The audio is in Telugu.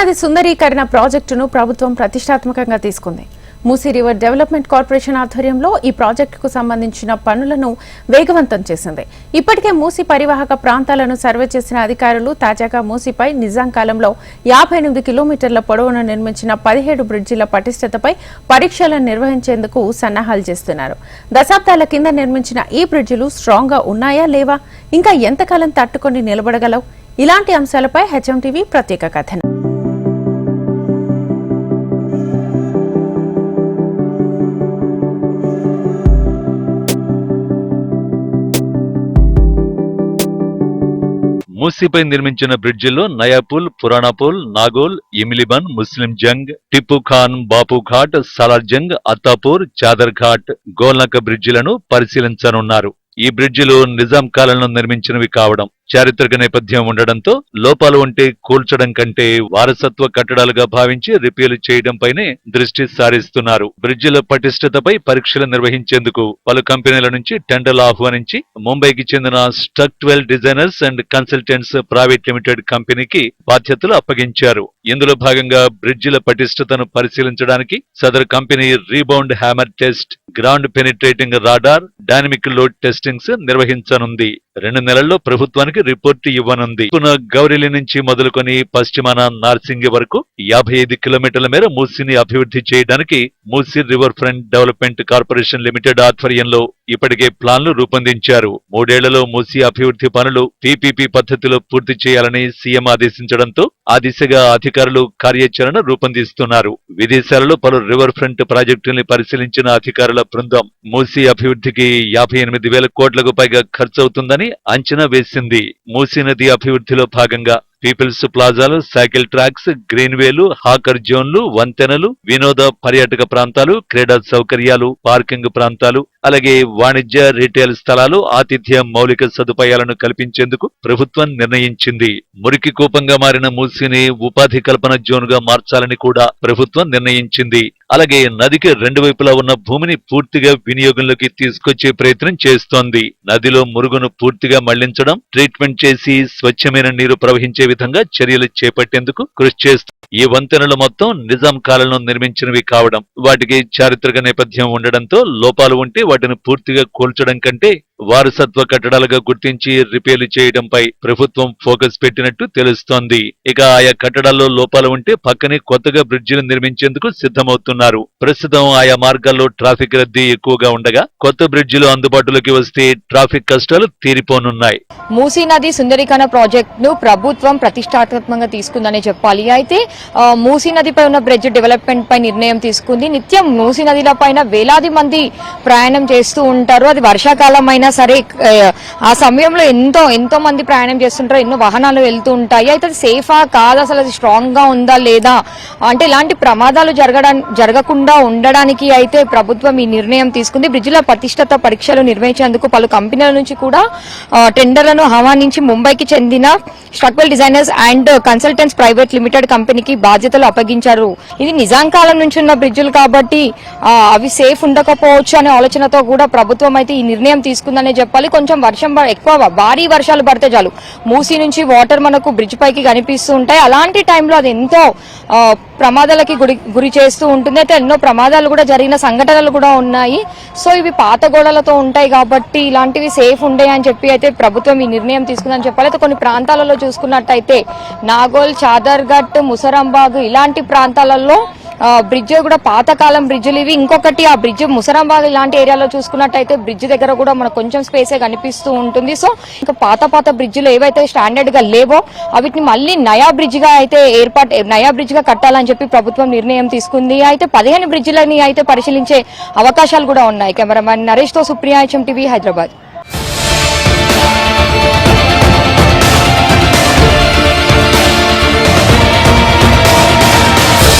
నది సుందరీకరణ ప్రాజెక్టును ప్రభుత్వం ప్రతిష్టాత్మకంగా తీసుకుంది. మూసీ రివర్ డెవలప్మెంట్ కార్పొరేషన్ ఆధ్వర్యంలో ఈ ప్రాజెక్టుకు సంబంధించిన పనులను వేగవంతం చేసింది. ఇప్పటికే మూసీ పరివాహక ప్రాంతాలను సర్వే చేసిన అధికారులు తాజాగా మూసీపై నిజాం కాలంలో యాభై ఎనిమిది కిలోమీటర్ల పొడవున నిర్మించిన పదిహేడు బ్రిడ్జిల పటిష్టతపై పరీక్షలను నిర్వహించేందుకు సన్నాహాలు చేస్తున్నారు. దశాబ్దాల కింద నిర్మించిన ఈ బ్రిడ్జిలు స్ట్రాంగ్గా ఉన్నాయా లేవా? ఇంకా ఎంతకాలం తట్టుకొని నిలబడగలవు? ఇలాంటి అంశాలపై హెచ్ఎం టీవీ ప్రత్యేక కథనం. మూసీపై నిర్మించిన బ్రిడ్జిల్లో నయాపూల్ పురాణాపూల్ నాగోల్ ఇమిలిబన్ ముస్లిం జంగ్ టిప్పు ఖాన్ బాపుఘాట్ అత్తాపూర్ చాదర్ఘాట్ గోల్నక బ్రిడ్జిలను పరిశీలించనున్నారు. ఈ బ్రిడ్జిలు నిజాం కాలంలో నిర్మించినవి కావడం చారిత్రక నేపథ్యం ఉండడంతో లోపాలు ఉంటే కూల్చడం కంటే వారసత్వ కట్టడాలుగా భావించి రిపేర్లు చేయడంపైనే దృష్టి సారిస్తున్నారు. బ్రిడ్జిల పటిష్టతపై పరీక్షలు నిర్వహించేందుకు పలు కంపెనీల నుంచి టెండర్లు ఆహ్వానించి ముంబైకి చెందిన Structwel designers and consultants private limited కంపెనీకి బాధ్యతలు అప్పగించారు. ఇందులో భాగంగా బ్రిడ్జిల పటిష్టతను పరిశీలించడానికి సదరు company rebound hammer test ground penetrating radar dynamic load testings నిర్వహించనుంది. రెండు నెలల్లో ప్రభుత్వానికి రిపోర్టు ఇవ్వనుంది. పునః నుంచి మొదలుకొని పశ్చిమాన నార్సింగి వరకు యాభై ఐదు కిలోమీటర్ల మేర మూసీని అభివృద్ధి చేయడానికి Musi river front development corporation limited ఆధ్వర్యంలో ఇప్పటికే ప్లాన్లు రూపొందించారు. మూడేళ్ళలో మూసి అభివృద్ధి పనులు పీపీపీ పద్ధతిలో పూర్తి చేయాలని సీఎం ఆదేశించడంతో ఆ దిశగా అధికారులు కార్యాచరణ రూపొందిస్తున్నారు. విదేశాలలో పలు రివర్ ఫ్రంట్ ప్రాజెక్టుల్ని పరిశీలించిన అధికారుల బృందం మూసీ అభివృద్ధికి యాభై ఎనిమిది వేల కోట్లకు పైగా ఖర్చవుతుందని అంచనా వేసింది. మూసీ నది అభివృద్ధిలో భాగంగా పీపుల్స్ ప్లాజాలు సైకిల్ ట్రాక్స్ గ్రీన్వేలు హాకర్ జోన్లు వంతెనలు వినోద పర్యాటక ప్రాంతాలు క్రీడా సౌకర్యాలు పార్కింగ్ ప్రాంతాలు అలాగే వాణిజ్య రీటైల్ స్థలాలు ఆతిథ్య మౌలిక సదుపాయాలను కల్పించేందుకు ప్రభుత్వం నిర్ణయించింది. మురికి కూపంగా మారిన మూసిని ఉపాధి కల్పన జోన్గా మార్చాలని కూడా ప్రభుత్వం నిర్ణయించింది. అలాగే నదికి రెండు వైపులా ఉన్న భూమిని పూర్తిగా వినియోగంలోకి తీసుకొచ్చే ప్రయత్నం చేస్తోంది. నదిలో మురుగును పూర్తిగా మళ్ళించడం ట్రీట్మెంట్ చేసి స్వచ్ఛమైన నీరు ప్రవహించే విధంగా చర్యలు చేపట్టేందుకు కృషి చేస్తుంది. ఈ వంతెనలు మొత్తం నిజాం కాలంలో నిర్మించినవి కావడం వాటికి చారిత్రక నేపథ్యం ఉండడంతో లోపాలు ఉంటే వాటిని పూర్తిగా కూల్చడం కంటే వారసత్వ కట్టడాలుగా గుర్తించి రిపేర్లు చేయడంపై ప్రభుత్వం ఫోకస్ పెట్టినట్టు తెలుస్తోంది. ఇక ఆయా కట్టడాల్లో లోపాలు ఉంటే పక్కనే కొత్తగా బ్రిడ్జిలు నిర్మించేందుకు సిద్ధమవుతున్నారు. ప్రస్తుతం ఆయా మార్గాల్లో ట్రాఫిక్ రద్దీ ఎక్కువగా ఉండగా కొత్త బ్రిడ్జిలు అందుబాటులోకి వస్తే ట్రాఫిక్ కష్టాలు తీరిపోనున్నాయి. మూసీ నది సుందరీకరణ ప్రాజెక్ట్ను ప్రభుత్వం ప్రతిష్టాత్మకంగా తీసుకుందనే చెప్పాలి. అయితే మూసీ నదిపై ఉన్న బ్రిడ్జ్ డెవలప్మెంట్ పై నిర్ణయం తీసుకుంది. నిత్యం మూసీ నదిల పైన వేలాది మంది ప్రయాణం చేస్తూ ఉంటారు. అది వర్షాకాలం అయినా సరే ఆ, సమయంలో ఎంతో ఎంతో మంది ప్రయాణం చేస్తుంటారు ఎన్నో వాహనాలు వెళ్తూ ఉంటాయి. అయితే అది సేఫా కాదు? అసలు అది స్ట్రాంగ్గా ఉందా లేదా? అంటే ఇలాంటి ప్రమాదాలు జరగడా జరగకుండా ఉండడానికి అయితే ప్రభుత్వం ఈ నిర్ణయం తీసుకుంది. బ్రిడ్జిల ప్రతిష్టత పరీక్షలు నిర్వహించేందుకు పలు కంపెనీల నుంచి కూడా టెండర్లను ఆహ్వానించి ముంబైకి చెందిన Structwel designers and consultants private limited కంపెనీకి బాధ్యతలు అప్పగించారు. ఇది నిజాం కాలం నుంచి ఉన్న బ్రిడ్జులు కాబట్టి అవి సేఫ్ ఉండకపోవచ్చు అనే ఆలోచనతో కూడా ప్రభుత్వం అయితే ఈ నిర్ణయం తీసుకుందనే చెప్పాలి. కొంచెం వర్షం ఎక్కువ భారీ వర్షాలు పడితే చాలు. మూసీ నుంచి వాటర్ మనకు బ్రిడ్జ్ పైకి కనిపిస్తూ ఉంటాయి. అలాంటి టైంలో అది ఎంతో ప్రమాదాలకి గురి గురి చేస్తూ ఉంటుంది. అయితే ఎన్నో ప్రమాదాలు కూడా జరిగిన సంఘటనలు కూడా ఉన్నాయి. సో ఇవి పాత గోడలతో ఉంటాయి కాబట్టి ఇలాంటివి సేఫ్ ఉండే అని చెప్పి అయితే ప్రభుత్వం ఈ నిర్ణయం తీసుకుందని చెప్పాలి. అయితే కొన్ని ప్రాంతాలలో చూసుకున్నట్టయితే నాగోల్ చాదర్ఘట్ ముసరంబాగ్ ఇలాంటి ప్రాంతాలలో బ్రిడ్జ్ కూడా పాతకాలం బ్రిడ్జ్లు ఇవి. ఇంకొకటి ఆ బ్రిడ్జ్ ముసరాంబాగ్ ఇలాంటి ఏరియాలో చూసుకున్నట్టయితే బ్రిడ్జ్ దగ్గర కూడా మనకు కొంచెం స్పేసే కనిపిస్తూ ఉంటుంది. సో ఇంకా పాత పాత బ్రిడ్జ్లు ఏవైతే స్టాండర్డ్గా లేవో వీటిని మళ్ళీ నయా బ్రిడ్జ్గా అయితే ఏర్పాటు నయా బ్రిడ్జ్గా కట్టాలని చెప్పి ప్రభుత్వం నిర్ణయం తీసుకుంది. అయితే పదిహేను బ్రిడ్జ్లని అయితే పరిశీలించే అవకాశాలు కూడా ఉన్నాయి. Cameraman నరేష్తో Supriya H M TV Hyderabad.